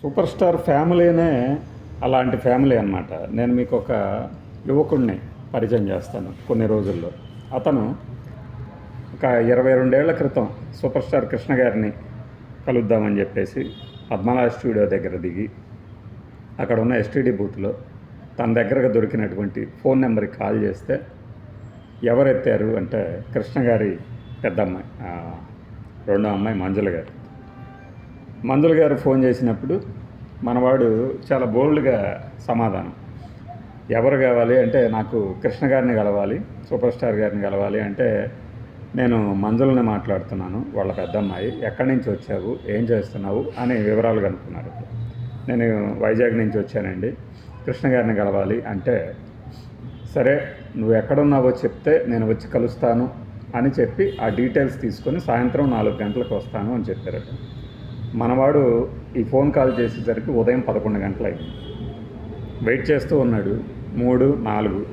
Super star ఫ్యామిలీనే అలాంటి family అన్నమాట. నేను మీకు ఒక యువకుడిని పరిచయం చేస్తాను కొన్ని రోజుల్లో. అతను ఒక ఇరవై రెండేళ్ళ క్రితం సూపర్ స్టార్ కృష్ణ గారిని కలుద్దామని చెప్పేసి పద్మనాభ స్టూడియో దగ్గర దిగి అక్కడ ఉన్న ఎస్టీడీ బూత్లో తన దగ్గరకు దొరికినటువంటి ఫోన్ నెంబర్కి కాల్ చేస్తే ఎవరెత్తారు అంటే కృష్ణ గారి పెద్దమ్మాయి రెండో అమ్మాయి మంజుల గారు. మందుల గారు ఫోన్ చేసినప్పుడు మనవాడు చాలా బోల్డ్గా సమాధానం. ఎవరు కావాలి అంటే నాకు కృష్ణ గారిని కలవాలి సూపర్ స్టార్ గారిని కలవాలి అంటే నేను మంజులని మాట్లాడుతున్నాను వాళ్ళ పెద్దమ్మాయి ఎక్కడి నుంచి వచ్చావు ఏం చేస్తున్నావు అనే వివరాలు కనుక్కున్నారు. నేను వైజాగ్ నుంచి వచ్చానండి. కృష్ణ గారిని కలవాలి అంటే సరే నువ్వు ఎక్కడున్నావో చెప్తే నేను వచ్చి కలుస్తాను అని చెప్పి ఆ డీటెయిల్స్ తీసుకొని సాయంత్రం నాలుగు గంటలకు వస్తాను అని చెప్పారట. మనవాడు ఈ ఫోన్ కాల్ చేసేసరికి ఉదయం పదకొండు గంటలైంది. వెయిట్ చేస్తూ ఉన్నాడు. మూడు నాలుగు.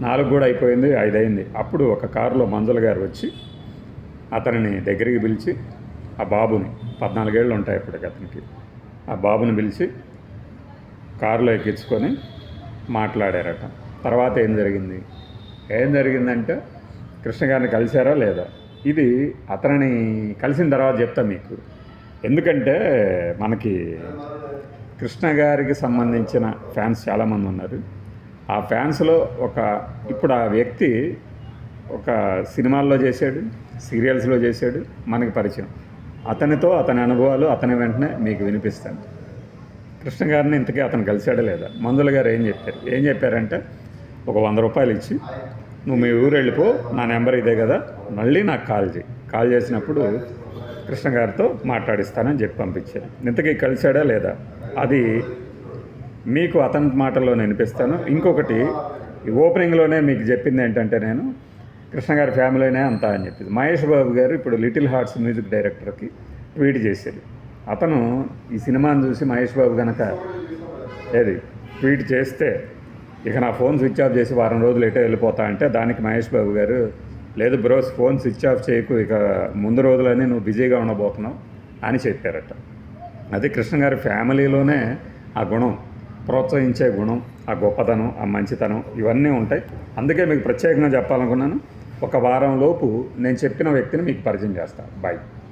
నాలుగు కూడా అయిపోయింది ఐదు అయింది అప్పుడు ఒక కారులో మంజుల గారు వచ్చి అతనిని దగ్గరికి పిలిచి ఆ బాబుని పద్నాలుగేళ్ళు ఉంటాయి ఇప్పటికి అతనికి. ఆ బాబుని పిలిచి కారులో ఎక్కించుకొని మాట్లాడారట. తర్వాత ఏం జరిగింది? ఏం జరిగిందంటే కృష్ణ గారిని కలిశారా లేదా? ఇది అతనిని కలిసిన తర్వాత చెప్తా మీకు. ఎందుకంటే మనకి కృష్ణ గారికి సంబంధించిన ఫ్యాన్స్ చాలామంది ఉన్నారు. ఆ ఫ్యాన్స్లో ఒక ఇప్పుడు ఆ వ్యక్తి ఒక సినిమాల్లో చేశాడు సీరియల్స్లో చేశాడు మనకి పరిచయం. అతనితో అతని అనుభవాలు అతని వెంటనే మీకు వినిపిస్తాను. కృష్ణ గారిని ఇంతకీ అతను కలిశాడా లేదా? మందుల గారు ఏం చెప్పారు? ఏం చెప్పారంటే ఒక వంద రూపాయలు ఇచ్చి నువ్వు మీ ఊరు వెళ్ళిపో నా నెంబర్ ఇదే కదా మళ్ళీ నాకు కాల్ చేయి. కాల్ చేసినప్పుడు కృష్ణ గారితో మాట్లాడిస్తానని చెప్పి పంపించాను ఇంతకీ కలిశాడా లేదా? అది మీకు అతని మాటల్లో వినిపిస్తాను. ఇంకొకటి ఈ ఓపెనింగ్లోనే మీకు చెప్పింది ఏంటంటే నేను కృష్ణ గారి ఫ్యామిలీనే అంతా అని చెప్పింది. మహేష్ బాబు గారు ఇప్పుడు లిటిల్ హార్ట్స్ మ్యూజిక్ డైరెక్టర్కి ట్వీట్ చేశారు. అతను ఈ సినిమాను చూసి మహేష్ బాబు కనుక ఏది ట్వీట్ చేస్తే ఇక నా ఫోన్ స్విచ్ ఆఫ్ చేసి వారం రోజులు ఎటో వెళ్ళిపోతా అంటే దానికి మహేష్ బాబు గారు లేదు బ్రోస్ ఫోన్ స్విచ్ ఆఫ్ చేయకు ఇక ముందు రోజులనే నువ్వు బిజీగా ఉండబోతున్నావు అని చెప్పారట. అది కృష్ణ గారి ఫ్యామిలీలోనే ఆ గుణం ప్రోత్సహించే గుణం ఆ గొప్పతనం ఆ మంచితనం ఇవన్నీ ఉంటాయి. అందుకే మీకు ప్రత్యేకంగా చెప్పాలనుకున్నాను ఒక వారం లోపు నేను చెప్పిన వ్యక్తిని మీకు పరిచయం చేస్తాను బాయ్